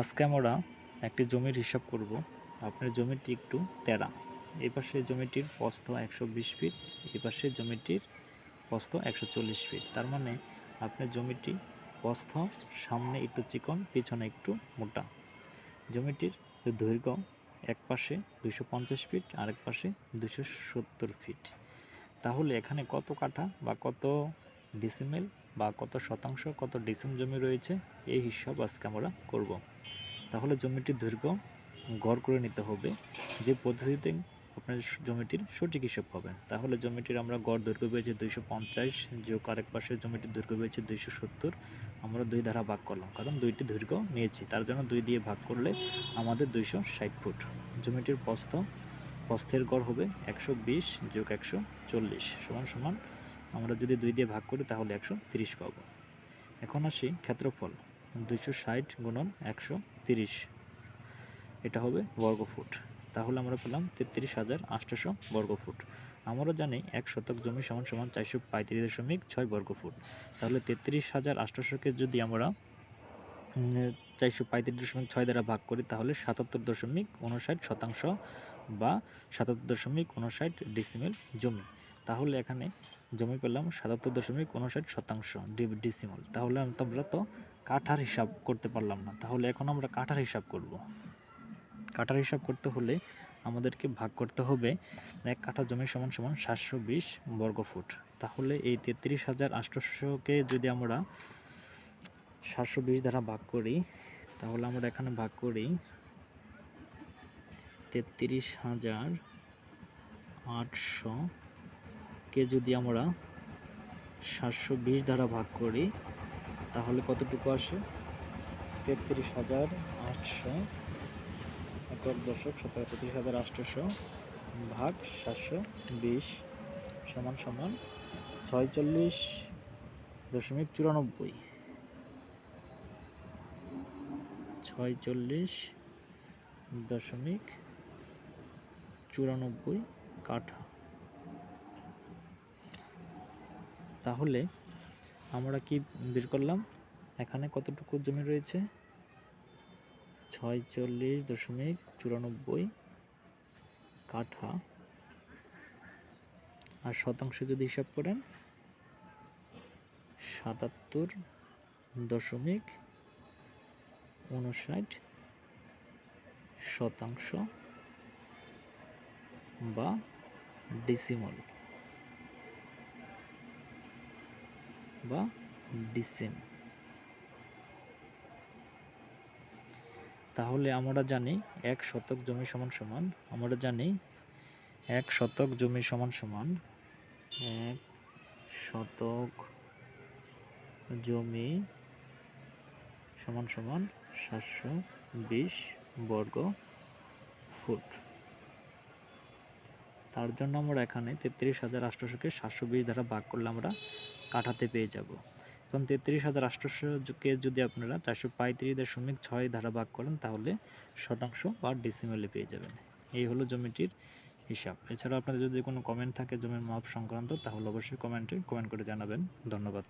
আজকে আমরা একটি জমির হিসাব করব। আপনার জমিটি একটু তেরা এই পাশে জমিটির প্রস্থ একশো বিশ ফিট, এই পাশে জমিটির প্রস্থ একশো চল্লিশ ফিট। তার মানে আপনার জমিটি প্রস্থ সামনে একটু চিকন, পিছনে একটু মোটা। জমিটির দৈর্ঘ্য এক পাশে দুশো পঞ্চাশ ফিট, আরেক পাশে দুশো সত্তর ফিট। তাহলে এখানে কত কাঠা বা কত ডিসিমেল বা কত শতাংশ, কত ডিসিম জমি রয়েছে, এই হিসাব আজকে আমরা করব। তাহলে জমিটির দৈর্ঘ্য গড় করে নিতে হবে। যে পদ্ধতিতে আপনার জমিটির সঠিক হিসাব পাবেন তাহলে জমিটির আমরা গড় দৈর্ঘ্য পেয়েছি দুইশো পঞ্চাশ, যোগ আরেক পাশে জমিটির দৈর্ঘ্য পেয়েছি দুইশো সত্তর, আমরা দুই ধারা ভাগ করলাম, কারণ দুইটি দৈর্ঘ্য নিয়েছি, তার জন্য দুই দিয়ে ভাগ করলে আমাদের দুইশো ষাট ফুট। জমিটির প্রস্থ, প্রস্থের গড় হবে একশো বিশ যোগ একশো চল্লিশ, সমান সমান আমরা যদি দুই দিয়ে ভাগ করি, তাহলে একশো তিরিশ পাবো। এখন আসি ক্ষেত্রফল, দুইশো ষাট গুণন একশো তিরিশ। এটা হবে বর্গফুট। তাহলে আমরা পেলাম তেত্রিশ হাজার আটশোশো বর্গফুট। আমরা জানি এক শতক জমি সমান সমান চারশো পঁয়ত্রিশ দশমিক ছয় বর্গফুট। তাহলে তেত্রিশ হাজার আটশোশোকে যদি আমরা চারশো পঁয়ত্রিশ দশমিক ছয় দ্বারা ভাগ করি, তাহলে সাতাত্তর দশমিক উনষাট শতাংশ বা সাতাত্তর দশমিক উনষাট ডিসিমেল জমি। তাহলে এখানে জমি পেলাম সাতাত্তর দশমিক উনষাট শতাংশ ডিসিমল তাহলে আমরা তো কাঠার হিসাব করতে পারলাম না। তাহলে এখন আমরা কাঠার হিসাব করব। কাঠার হিসাব করতে হলে আমাদেরকে ভাগ করতে হবে এক কাঠা জমি সমান সমান সাতশো বিশ বর্গফুট। তাহলে এই তেত্রিশ হাজার আটশোশোকে যদি আমরা সাতশো বিশ দ্বারা ভাগ করি, তাহলে আমরা এখানে ভাগ করি তেত্রিশ হাজার আটশো কে যদি আমরা সাতশো বিশ দ্বারা ভাগ করি, তাহলে কতটুকু আসে? তেত্রিশ হাজার আটশো একক দশক সতেরো তেত্রিশ হাজার আটশোশো ভাগ সাতশো বিশ সমান সমান ছয়চল্লিশ দশমিক চুরানব্বই। ছয়চল্লিশ দশমিক চুরানব্বই কাঠা। তাহলে আমরা কি বের করলাম? এখানে কতটুকু জমি রয়েছে? ছয়চল্লিশ দশমিক চুরানব্বই কাঠা। আর শতাংশ যদি হিসাব করেন, সাতাত্তর দশমিক উনষাট শতাংশ বা ডিসিমল বা ডিসেম। তাহলে আমরা জানি এক শতক জমি সমান সমান, আমরা জানি এক শতক জমি সমান সমান এক শতক জমি সমান সমান সাতশো বিশ বর্গ ফুট। তার জন্য আমরা এখানে তেত্রিশ হাজার আটশোশোকে সাতশো বিশ দ্বারা ভাগ করলে আমরা কাঠাতে পেয়ে যাব। এখন তেত্রিশ হাজার আটশোশোকে যদি আপনারা চারশো পঁয়ত্রিশ দশমিক ছয় ধারা ভাগ করেন, তাহলে শতাংশ বা ডিসিমেলে পেয়ে যাবেন। এই হলো জমিটির হিসাব। এছাড়া আপনাদের যদি কোনো কমেন্ট থাকে জমির মাপ সংক্রান্ত, তাহলে অবশ্যই কমেন্টে কমেন্ট করে জানাবেন। ধন্যবাদ।